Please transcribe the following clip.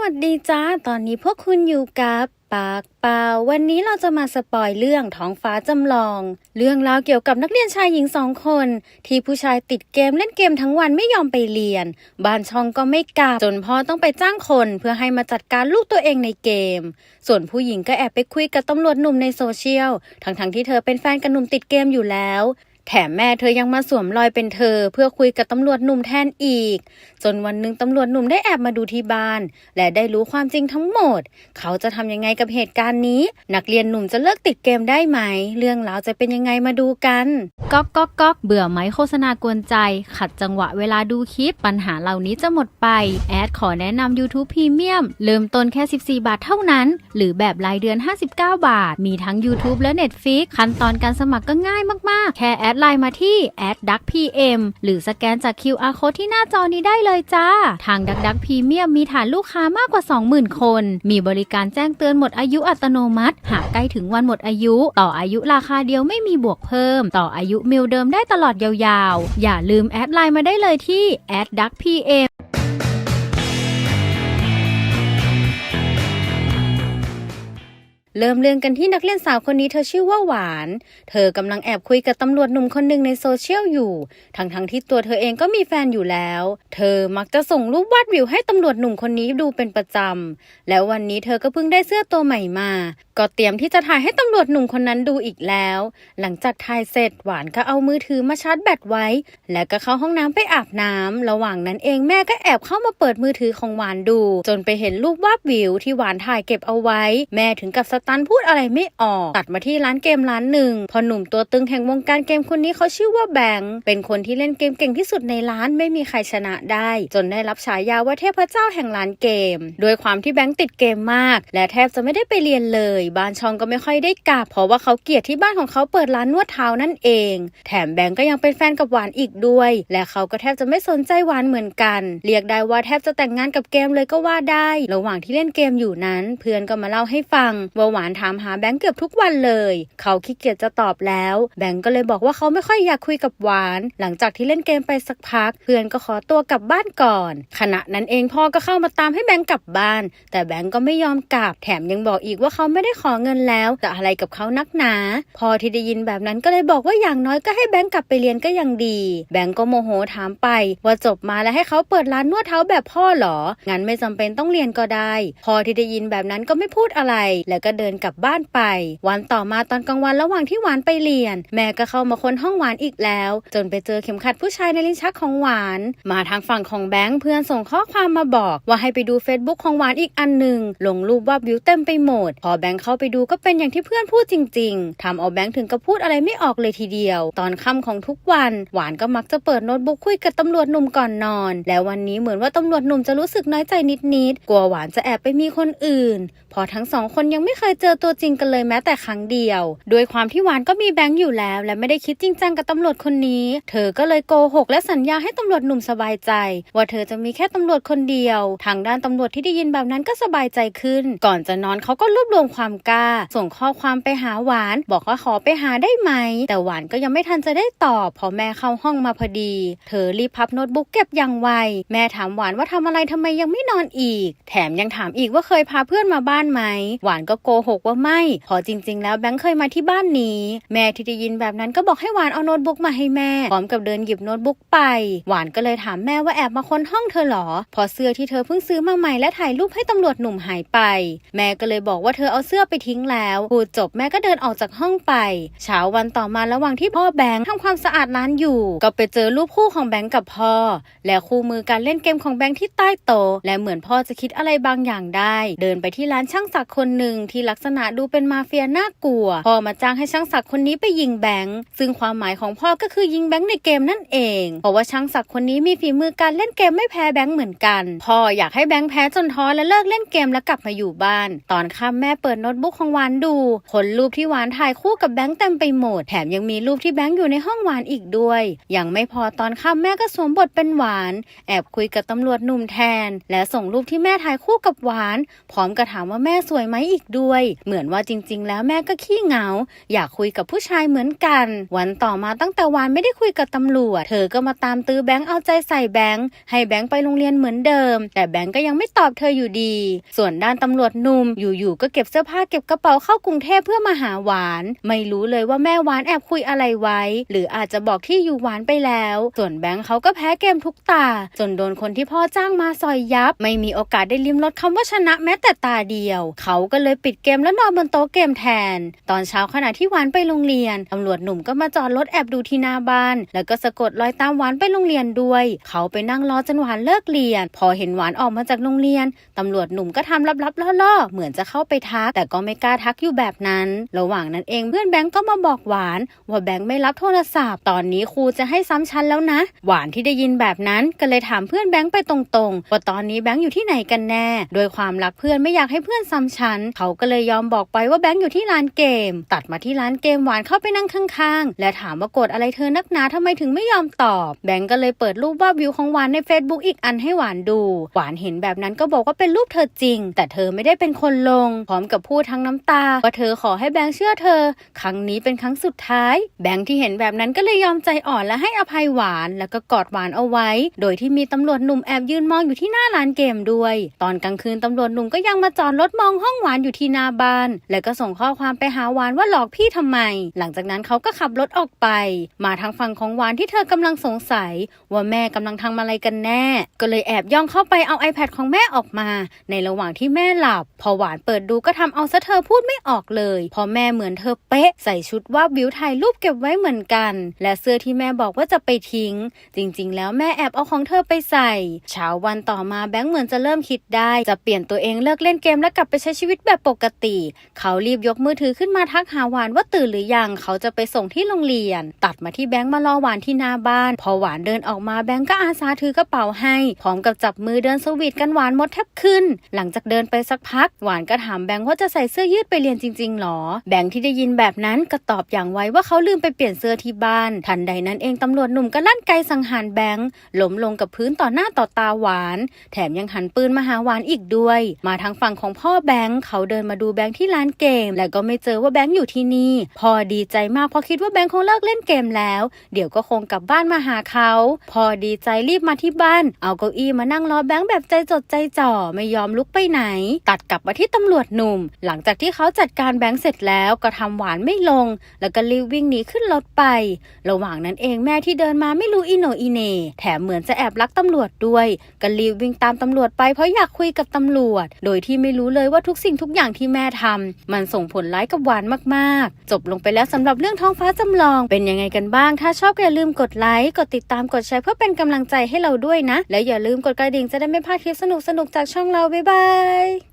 วัสดีจ้า ตอนนี้พวกคุณอยู่กับปากเปล่าวันนี้เราจะมาสปอยเรื่องท้องฟ้าจำลอง เรื่องราวเกี่ยวกับนักเรียนชายหญิงสองคน ที่ผู้ชายติดเกมเล่นเกมทั้งวันไม่ยอมไปเรียน บ้านช่องก็ไม่กลับจนพ่อต้องไปจ้างคนเพื่อให้มาจัดการลูกตัวเองในเกม ส่วนผู้หญิงก็แอบไปคุยกับตำรวจหนุ่มในโซเชียลทั้งๆที่เธอเป็นแฟนกับหนุ่มติดเกมอยู่แล้ว แถมแม่เธอยังมาสวมรอยเป็นเธอ เพื่อคุยกับตำรวจหนุ่มแทนอีก จนวันหนึ่งตำรวจหนุ่มได้แอบมาดูที่บ้าน และได้รู้ความจริงทั้งหมด เขาจะทำยังไงกับเหตุการณ์นี้ นักเรียนหนุ่มจะเลิกติดเกมได้ไหม เรื่องราวจะเป็นยังไงมาดูกันก๊อกก๊อกก๊อกเบื่อไหมโฆษณากวนใจ ขัดจังหวะเวลาดูคลิปปัญหาเหล่านี้จะหมดไปแอดขอแนะนำ YouTube Premium เริ่มต้นแค่ 14 บาทเท่านั้น หรือแบบรายเดือน 59 บาท มีทั้ง YouTube และ Netflix ขั้นตอนการสมัครก็ง่ายมากๆ แค่แอดไลน์มาที่ adduckpm หรือสแกนจาก QR Code ที่หน้าจอนี้ได้เลยจ้า ทางดักดักพรีเมียมมีฐานลูกค้ามากกว่า 20,000 คน มีบริการแจ้งเตือนหมดอายุอัตโนมัติ หากใกล้ถึงวันหมดอายุ ต่ออายุราคาเดียวไม่มีบวกเพิ่ม ต่ออายุมิลเดิมได้ตลอดยาวๆ อย่าลืมแอดไลน์มาได้เลยที่ adduckpm เริ่มเรื่องกันที่นักเรียนสาวคนนี้เธอชื่อว่าหวาน เธอกำลังแอบคุยกับตำรวจหนุ่มคนหนึ่งในโซเชียลอยู่ ทั้งๆทที่ตัวเธอเองก็มีแฟนอยู่แล้ว เธอมักจะส่งรูปวาดวิวให้ตำรวจหนุ่มคนนี้ดูเป็นประจำ แล้ววันนี้เธอก็เพิ่งได้เสื้อตัวใหม่มา ก็เตรียมที่จะถ่ายให้ตำรวจหนุ่มคนนั้นดูอีกแล้ว หลังจากถ่ายเสร็จหวานก็เอามือถือมาชาร์จแบตไว้ แล้วก็เข้าห้องน้ำไปอาบน้ำระหว่างนั้นเองแม่ก็แอบเข้ามาเปิดมือถือของหวานดู จนไปเห็นรูปวาดวิวที่หวานถ่ายเก็บเอาไว้ แม่ถึงกับสตันพูดอะไรไม่ออก ตัดมาที่ร้านเกมร้านหนึ่ง พอหนุ่มตัวตึงแห่งวงการเกมคนนี้เขาชื่อว่าแบงค์ เป็นคนที่เล่นเกมเก่งที่สุดในร้านไม่มีใครชนะได้ จนได้รับฉายาว่าเทพเจ้าแห่งร้านเกม โดยความที่แบงค์ติดเกมมาก และแทบจะไม่ได้ไปเรียนเลย บ้านช่องก็ไม่ค่อยได้กลับ เพราะว่าเขาเกลียดที่บ้านของเขาเปิดร้านนวดเท้านั่นเอง แถมแบงค์ก็ยังเป็นแฟนกับหวานอีกด้วย และเขาก็แทบจะไม่สนใจหวานเหมือนกัน เรียกได้ว่าแทบจะแต่งงานกับเกมเลยก็ว่าได้ ระหว่างที่เล่นเกมอยู่นั้น เพื่อนก็มาเล่าให้ฟังว่าวานถามหาแบงค์เกือบทุกวันเลย เขาขี้เกียจจะตอบแล้ว แบงค์ก็เลยบอกว่าเขาไม่ค่อยอยากคุยกับหวาน หลังจากที่เล่นเกมไปสักพัก เพื่อนก็ขอตัวกลับบ้านก่อน ขณะนั้นเองพ่อก็เข้ามาตามให้แบงค์กลับบ้าน แต่แบงค์ก็ไม่ยอมกลับ แถมยังบอกอีกว่าเขาไม่ได้ขอเงินแล้วแต่อะไรกับเขานักหนา พอที่ได้ยินแบบนั้นก็เลยบอกว่าอย่างน้อยก็ให้แบงค์กลับไปเรียนก็ยังดี แบงค์ก็โมโหถามไป ว่าจบมาแล้วให้เขาเปิดร้านนวดเท้าแบบพ่อเหรอ งั้นไม่จำเป็นต้องเรียนก็ได้ พอที่ได้ยินแบบนั้นก็ไม่พูดอะไร แล้วก็เดินกลับบ้านไป วันต่อมาตอนกลางวันระหว่างที่หวานไปเรียน แม่ก็เข้ามาค้นห้องหวานอีกแล้ว จนไปเจอเข็มขัดผู้ชายในลิ้นชักของหวาน มาทางฝั่งของแบงค์เพื่อนส่งข้อความมาบอกว่าให้ไปดู Facebook ของหวานอีกอันหนึ่งลงรูปว่าบิวเต็มไปหมด พอแบงค์เข้าไปดูก็เป็นอย่างที่เพื่อนพูดจริง ๆทำเอาแบงค์ถึงกับพูดอะไรไม่ออกเลยทีเดียว ตอนค่ำของทุกวัน หวานก็มักจะเปิดโน้ตบุ๊กคุยกับตำรวจหนุ่มก่อนนอน แล้ววันนี้เหมือนว่าตำรวจหนุ่มจะรู้สึกน้อยใจนิดๆกลัวหวานจะแอบไปมีคนอื่น พอทั้งสองคนยังไม่เคยเจอตัวจริงกันเลยแม้แต่ครั้งเดียว โดยความที่หวานก็มีแบงค์อยู่แล้ว และไม่ได้คิดจริงจังกับตำรวจคนนี้ เธอก็เลยโกหกและสัญญาให้ตำรวจหนุ่มสบายใจ ว่าเธอจะมีแค่ตำรวจคนเดียว ทางด้านตำรวจที่ได้ยินแบบนั้นก็สบายใจขึ้น ก่อนจะนอนเขาก็รวบรวมความกล้า ส่งข้อความไปหาหวาน บอกว่าขอไปหาได้ไหม แต่หวานก็ยังไม่ทันจะได้ตอบพอแม่เข้าห้องมาพอดี เธอรีบพับโน้ตบุ๊กเก็บอย่างไว แม่ถามหวานว่าทำอะไรทำไมยังไม่นอนอีก แถมยังถามอีกว่าเคยพาเพื่อนมาบ้านไหม หวานก็โกหกว่าไม่ พอจริง ๆ แล้วแบงค์เคยมาที่บ้านนี้ แม่ที่ได้ยินแบบนั้นก็บอกให้หวานเอาโน้ตบุ๊กมาให้แม่ พร้อมกับเดินหยิบโน้ตบุ๊กไป หวานก็เลยถามแม่ว่าแอบมาค้นห้องเธอหรอ พอเสื้อที่เธอเพิ่งซื้อมาใหม่และถ่ายรูปให้ตำรวจหนุ่มหายไป แม่ก็เลยบอกว่าเธอเอาเสื้อไปทิ้งแล้วพูดจบแม่ก็เดินออกจากห้องไป เช้าวันต่อมาระหว่างที่พ่อแบงค์ทำความสะอาดร้านอยู่ ก็ไปเจอรูปคู่ของแบงค์กับพ่อ และคู่มือการเล่นเกมของแบงค์ที่ใต้โต๊ะและเหมือนพ่อจะคิดอะไรบางอย่างได้ เดินไปที่ร้านช่างศักคนหนึ่งที่ลักษณะดูเป็นมาเฟียน่ากลัว พ่อมาจ้างให้ช่างศักดิ์คนนี้ไปยิงแบงค์ซึ่งความหมายของพ่อก็คือยิงแบงค์ในเกมนั่นเองเพราะว่าช่างศักดิ์คนนี้มีฝีมือการเล่นเกมไม่แพ้แบงค์เหมือนกัน พ่ออยากให้แบงค์แพ้จนท้อและเลิกเล่นเกมแล้วกลับมาอยู่บ้าน ตอนค่ำแม่เปิดโน้ตบุ๊กของหวานดูผลรูปที่หวานถ่ายคู่กับแบงค์เต็มไปหมด แถมยังมีรูปที่แบงค์อยู่ในห้องหวานอีกด้วย ยังไม่พอตอนค่ำแม่ก็สวมบทเป็นหวาน แอบคุยกับตำรวจหนุ่มแทน และส่งรูปที่แม่ถ่ายคู่กับหวาน พร้อมกับถามว่าแม่สวยไหมอีกด้วยเหมือนว่าจริง ๆ แล้วแม่ก็ขี้เหงา อยากคุยกับผู้ชายเหมือนกัน วันต่อมาตั้งแต่วานไม่ได้คุยกับตำรวจ เธอก็มาตามตื้อแบงค์เอาใจใส่แบงค์ให้แบงค์ไปโรงเรียนเหมือนเดิม แต่แบงค์ก็ยังไม่ตอบเธออยู่ดี ส่วนด้านตำรวจหนุ่มอยู่ๆก็เก็บเสื้อผ้าเก็บกระเป๋าเข้ากรุงเทพเพื่อมาหาหวาน ไม่รู้เลยว่าแม่หวานแอบคุยอะไรไว้ หรืออาจจะบอกที่อยู่หวานไปแล้ว ส่วนแบงค์เขาก็แพ้เกมทุกตา จนโดนคนที่พ่อจ้างมาซอยยับ ไม่มีโอกาสได้ลิ้มรสคำว่าชนะแม้แต่ตาเดียว เขาก็เลยปิดเกมแล้วนอนบนโต๊ะเกมแทน ตอนเช้าขณะที่หวานไปโรงเรียนตำรวจหนุ่มก็มาจอดรถแอบดูที่หน้าบ้าน แล้วก็สะกดรอยตามหวานไปโรงเรียนด้วย เขาไปนั่งรอจนหวานเลิกเรียน พอเห็นหวานออกมาจากโรงเรียนตำรวจหนุ่มก็ทำลับๆล่อๆ เหมือนจะเข้าไปทัก แต่ก็ไม่กล้าทักอยู่แบบนั้น ระหว่างนั้นเองเพื่อนแบงก์ก็มาบอกหวาน ว่าแบงค์ไม่รับโทรศัพท์ ตอนนี้ครูจะให้ซ้ำชั้นแล้วนะ หวานที่ได้ยินแบบนั้นก็เลยถามเพื่อนแบงค์ไปตรงๆว่าตอนนี้แบงค์อยู่ที่ไหนกันแน่ โดยความรักเพื่อนไม่อยากให้เพื่อนซ้ำชั้น เขาก็เลยยอมบอกไปว่าแบงค์อยู่ที่ร้านเกม ตัดมาที่ร้านเกมหวานเข้าไปนั่งข้างๆ และถามว่าโกรธอะไรเธอนักหนาทำไมถึงไม่ยอมตอบ แบงค์ก็เลยเปิดรูปวาดวิวของหวานใน Facebook อีกอันให้หวานดู หวานเห็นแบบนั้นก็บอกว่าเป็นรูปเธอจริง แต่เธอไม่ได้เป็นคนลง พร้อมกับพูดทั้งน้ำตาว่าเธอขอให้แบงค์เชื่อเธอ ครั้งนี้เป็นครั้งสุดท้าย แบงค์ที่เห็นแบบนั้นก็เลยยอมใจอ่อนและให้อภัยหวานแล้วก็กอดหวานเอาไว้ โดยที่มีตำรวจหนุ่มแอบยืนมองอยู่ที่หน้าร้านเกมด้วย ตอนกลางคืนตำรวจหนุ่มก็ยังมาจอดรถมองห้องหวานอยู่ที่หน้าบ้าน แล้วก็ส่งข้อความไปหาหวานว่าหลอกพี่ทำไม หลังจากนั้นเขาก็ขับรถออกไป มาทางฝั่งของหวานที่เธอกำลังสงสัย ว่าแม่กำลังทำอะไรกันแน่ ก็เลยแอบย่องเข้าไปเอา iPad ของแม่ออกมา ในระหว่างที่แม่หลับ พอหวานเปิดดูก็ทำเอาซะเธอพูดไม่ออกเลย พอแม่เหมือนเธอเป๊ะ ใส่ชุดว่าบิวถ่ายรูปเก็บไว้เหมือนกัน และเสื้อที่แม่บอกว่าจะไปทิ้ง จริง ๆ แล้วแม่แอบเอาของเธอไปใส่ เช้าวันต่อมาแบงค์เหมือนจะเริ่มคิดได้ จะเปลี่ยนตัวเองเลิกเล่นเกมและกลับไปใช้ชีวิตแบบปกติ เขารีบยกมือถือขึ้นมาทักหาหวานว่าตื่นหรือยัง เขาจะไปส่งที่โรงเรียน ตัดมาที่แบงค์มารอหวานที่หน้าบ้าน พอหวานเดินออกมาแบงค์ก็อาสาถือกระเป๋าให้ พร้อมกับจับมือเดินสวีทกันหวานหมดแทบขึ้น หลังจากเดินไปสักพัก หวานก็ถามแบงค์ว่าจะใส่เสื้อยืดไปเรียนจริงๆหรอ แบงค์ที่ได้ยินแบบนั้นก็ตอบอย่างไวว่าเขาลืมไปเปลี่ยนเสื้อที่บ้าน ทันใดนั้นเองตำรวจหนุ่มก็ลั่นไกสังหารแบงค์ล้มลงกับพื้นต่อหน้าต่อตาหวาน แถมยังหันปืนมาหาหวานอีกด้วย มาทางฝั่งของพ่อแบงค์เขาเดินมาดูแบงค์ที่ร้านเกม และก็ไม่เจอว่าแบงค์อยู่ที่นี่ พอดีใจมากเพราะคิดว่าแบงค์คงเลิกเล่นเกมแล้ว เดี๋ยวก็คงกลับบ้านมาหาเขา พอดีใจรีบมาที่บ้าน เอาเก้าอี้มานั่งรอแบงค์แบบใจจดใจจ่อไม่ยอมลุกไปไหน ตัดกลับมาที่ตำรวจหนุ่ม หลังจากที่เขาจัดการแบงค์เสร็จแล้วก็ทำหวานไม่ลง แล้วก็รีบวิ่งหนีขึ้นรถไป ระหว่างนั้นเองแม่ที่เดินมาไม่รู้อีโนอีเนแถมเหมือนจะแอบรักตำรวจด้วยก็รีบวิ่งตามตำรวจไปเพราะอยากคุยกับตำรวจ โดยที่ไม่รู้เลยว่าทุกสิ่งทุกอย่างที่แม่ทำมันส่งผลร้ายกับหวานมากๆ จบลงไปแล้วสำหรับเรื่องท้องฟ้าจำลองเป็นยังไงกันบ้าง ถ้าชอบก็อย่าลืมกดไลค์กดติดตามกดแชร์เพื่อเป็นกำลังใจให้เราด้วยนะ และอย่าลืมกดกระดิ่งจะได้ไม่พลาดคลิปสนุกๆจากช่องเราบ๊ายบาย